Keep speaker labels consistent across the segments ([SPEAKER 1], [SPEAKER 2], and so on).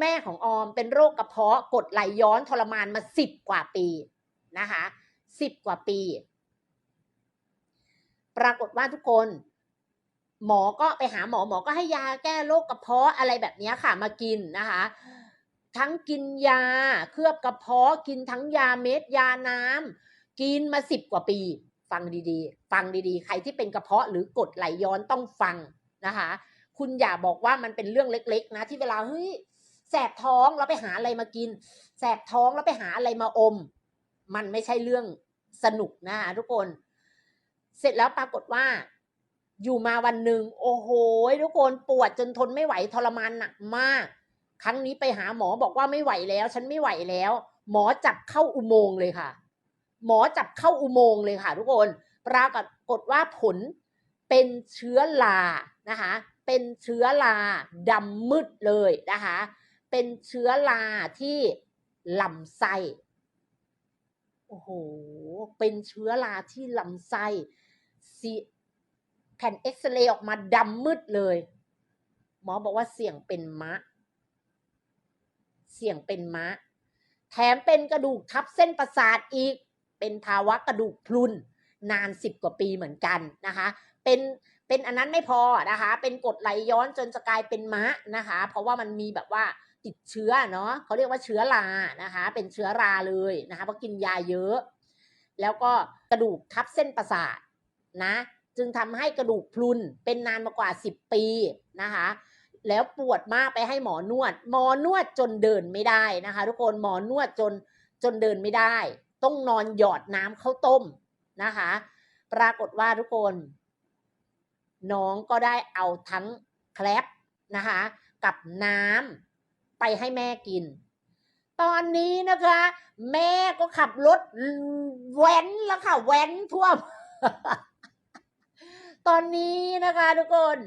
[SPEAKER 1] แม่ของออมเป็นโรคกระเพาะกดไหลย้อนทรมานมาสิบกว่าปีนะคะสิบกว่าปี ปรากฏว่าทุกคน หมอก็ไปหาหมอหมอก็ให้ยาแก้โรคกระเพาะอะไรแบบนี้ค่ะมากินนะคะ ทั้งกินยาเคลือบกระเพาะกินทั้งยาเม็ดยาน้ำกินมาสิบกว่าปี ฟังดีๆ ฟังดีๆ ใครที่เป็นกระเพาะหรือกดไหลย้อนต้องฟังนะคะ คุณอย่าบอกว่ามันเป็นเรื่องเล็ก ๆ นะ ที่เวลาเฮ้ย แสบท้องแล้วไปหาอะไรมากิน แสบท้องแล้วไปหาอะไรมาอม มันไม่ใช่เรื่องสนุกนะคะทุกคน เสร็จแล้วปรากฏว่า อยู่มาวันหนึ่งโอ้โหทุกคนปวดจนทนไม่ไหวทรมานหนักมาก ครั้งนี้ไปหาหมอบอกว่าไม่ไหวแล้ว ฉันไม่ไหวแล้ว หมอจับเข้าอุโมงค์เลยค่ะ หมอจับเข้าอุโมงค์เลยค่ะ ทุกคน ปรากฏว่าผลเป็นเชื้อรานะคะ เป็นเชื้อราดำมืดเลยนะคะ เป็นเชื้อราที่ลำไส้ โอ้โห เป็นเชื้อราที่ลำไส้ซีแผ่นเอ็กซเรย์ออกมาดำมืดเลย หมอบอกว่าเสี่ยงเป็นมะ เสี่ยงเป็นมะ แถมเป็นกระดูกทับเส้นประสาทอีก เป็นภาวะกระดูกพรุนนานสิบกว่าปีเหมือนกันนะคะ เป็นเป็นอันนั้นไม่พอนะคะ เป็นกดไหลย้อนจนจะกลายเป็นมะนะคะ เพราะว่ามันมีแบบว่า ติดเชื้อเนาะเขาเรียกว่าเชื้อรานะคะ เป็นเชื้อราเลยนะคะเพราะกินยาเยอะ แล้วก็กระดูกทับเส้นประสาทนะจึงทำให้กระดูกพรุนเป็นนานมากว่า 10 ปีนะคะ แล้วปวดมากไปให้หมอนวด หมอนวดจนเดินไม่ได้นะคะ ทุกคนหมอนวดจนจนเดินไม่ได้ ต้องนอนหยอดน้ำข้าวต้มนะคะ ปรากฏว่าทุกคน น้องก็ได้เอาทั้งแคลปนะคะ กับน้ำ ไปให้แม่กิน ตอนนี้นะคะ แม่ก็ขับรถแว้นแล้วค่ะ แว้นทั่วตอนนี้นะคะทุกคน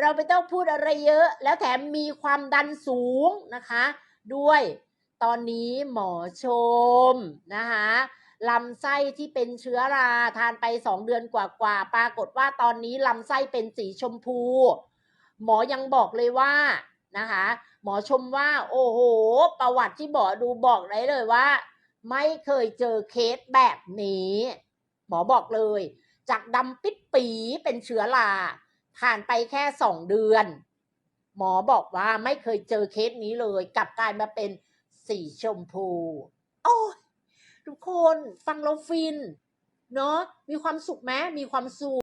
[SPEAKER 1] เราไม่ต้องพูดอะไรเยอะ แล้วแถมมีความดันสูงนะคะ ด้วยตอนนี้หมอชมนะคะลำไส้ที่เป็นเชื้อราทานไปสองเดือนกว่าๆปรากฏว่าตอนนี้ลำไส้เป็นสีชมพู หมอยังบอกเลยว่า นะคะ หมอชมว่า โอ้โห ประวัติที่หมอดูบอกได้เลยว่า ไม่เคยเจอเคสแบบนี้ หมอบอกเลย จากดำปิดปีเป็นเชื้อราผ่านไปแค่สองเดือน หมอบอกว่าไม่เคยเจอเคสนี้เลยกลับกลายมาเป็นสีชมพู โอ้ทุกคนฟังแล้วฟิน เนาะมีความสุขไหมมีความสุข